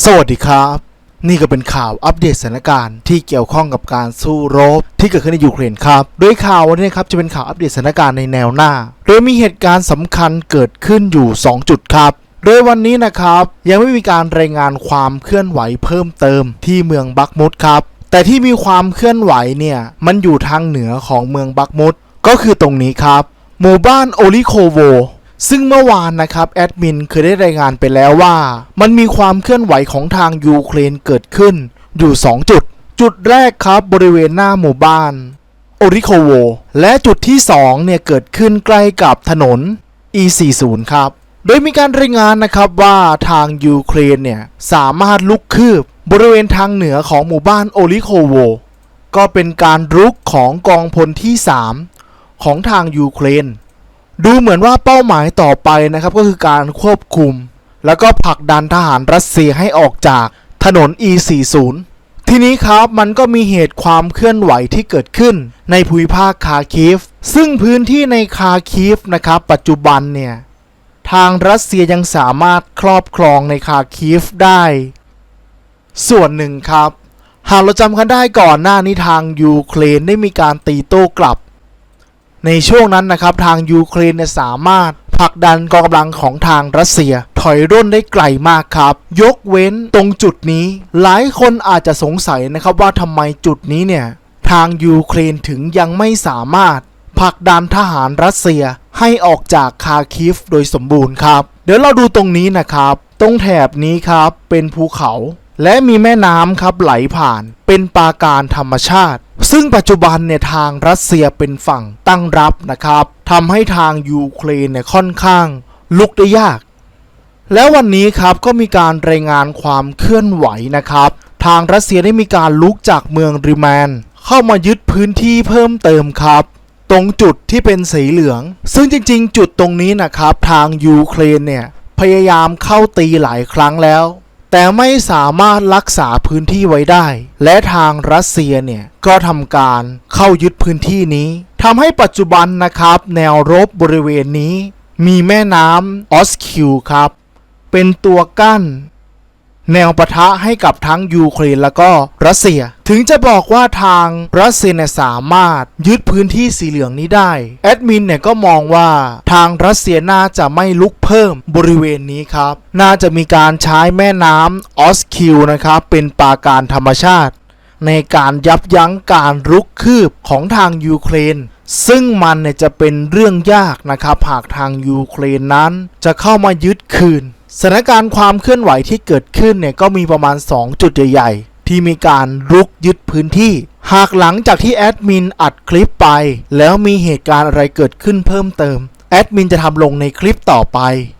สวัสดีครับ นี่ก็เป็นข่าวอัปเดตสถานการณ์ที่เกี่ยวข้องกับการสู้รบที่เกิดขึ้นในยูเครนครับ โดยข่าววันนี้ครับจะเป็นข่าวอัปเดตสถานการณ์ในแนวหน้า โดยมีเหตุการณ์สำคัญเกิดขึ้นอยู่ 2 จุดครับ โดยวันนี้นะครับ ยังไม่มีการรายงานความเคลื่อนไหวเพิ่มเติมที่เมืองบักมุดครับ แต่ที่มีความเคลื่อนไหวเนี่ยมันอยู่ทางเหนือของเมืองบักมุดก็คือตรงนี้ครับ หมู่บ้านโอลิโคโว ซึ่งเมื่อวานนะครับแอดมินเคยได้รายงานไปแล้วว่า มันมีความเคลื่อนไหวของทางยูเครนเกิดขึ้น อยู่ 2 จุด จุดแรกครับบริเวณหน้าหมู่บ้านโอริโคโว และจุดที่ 2 เนี่ย เกิดขึ้นใกล้กับถนน E40 ครับ โดยมีการรายงานนะครับว่าทางยูเครนเนี่ย สามารถลุกคืบบริเวณทางเหนือของหมู่บ้านโอริโคโว ก็เป็นการรุกของกองพลที่ 3 ของทางยูเครน ดูเหมือนว่าเป้าหมายต่อไปนะครับก็คือการควบคุม แล้วก็ผลักดันทหารรัสเซียให้ออกจากถนน E40 ทีนี้ครับมันก็มีเหตุความเคลื่อนไหวที่เกิดขึ้นในภูมิภาคคาคีฟ ซึ่งพื้นที่ในคาคีฟนะครับปัจจุบันเนี่ยทางรัสเซียยังสามารถครอบครองในคาคีฟได้ ส่วนหนึ่งครับ หากเราจำกันได้ก่อนหน้านี้ทางยูเครนได้มีการตีโต้กลับ ในช่วงนั้นนะครับทางยูเครนสามารถผลักดันกองกำลังของทางรัสเซีย ถอยร่นได้ไกลมากครับ ยกเว้นตรงจุดนี้ หลายคนอาจจะสงสัยนะครับว่าทำไมจุดนี้เนี่ย ทางยูเครนถึงยังไม่สามารถผลักดันทหารรัสเซียให้ออกจากคาคิฟโดยสมบูรณ์ครับ เดี๋ยวเราดูตรงนี้นะครับ ตรงแถบนี้ครับเป็นภูเขา และมีแม่น้ำครับไหลผ่าน เป็นปราการธรรมชาติ ซึ่งปัจจุบันเนี่ยทางรัสเซียเป็นฝั่งตั้งรับนะครับทำให้ทางยูเครนเนี่ยค่อนข้างลุกได้ยาก แล้ววันนี้ครับก็มีการรายงานความเคลื่อนไหวนะครับ ทางรัสเซียได้มีการลุกจากเมืองริแมน เข้ามายึดพื้นที่เพิ่มเติมครับตรงจุดที่เป็นสีเหลือง ซึ่งจริง ๆ จุดตรงนี้นะครับ ทางยูเครนเนี่ย พยายามเข้าตีหลายครั้งแล้ว แต่ไม่สามารถรักษาพื้นที่ไว้ได้ และทางรัสเซียเนี่ยก็ทำการเข้ายึดพื้นที่นี้ทำให้ปัจจุบันนะครับ แนวรบบริเวณนี้ มีแม่น้ำออสคิวครับ เป็นตัวกั้น แนวปะทะให้กับทั้งยูเครนแล้วก็รัสเซีย ถึงจะบอกว่าทางรัสเซียเนี่ยสามารถยึดพื้นที่สีเหลืองนี้ได้ แอดมินเนี่ยก็มองว่าทางรัสเซียน่าจะไม่ลุกเพิ่มบริเวณนี้ครับ น่าจะมีการใช้แม่น้ำออสคิวนะครับ เป็นปาการธรรมชาติ ในการยับยั้งการรุกคืบของทางยูเครนซึ่งมันเนี่ยจะเป็นเรื่องยากนะครับหากทางยูเครนนั้น จะเข้ามายึดคืน สถานการณ์ความเคลื่อนไหวที่เกิดขึ้นเนี่ยก็มีประมาณ 2 จุดใหญ่ๆ ที่มีการรุกยึดพื้นที่ หากหลังจากที่แอดมินอัดคลิปไป แล้วมีเหตุการณ์อะไรเกิดขึ้นเพิ่มเติม แอดมินจะทำลงในคลิปต่อไป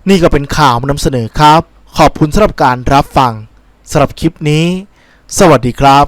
นี่ก็เป็นข่าวนำเสนอครับ ขอบคุณสำหรับการรับฟังสำหรับคลิปนี้ สวัสดีครับ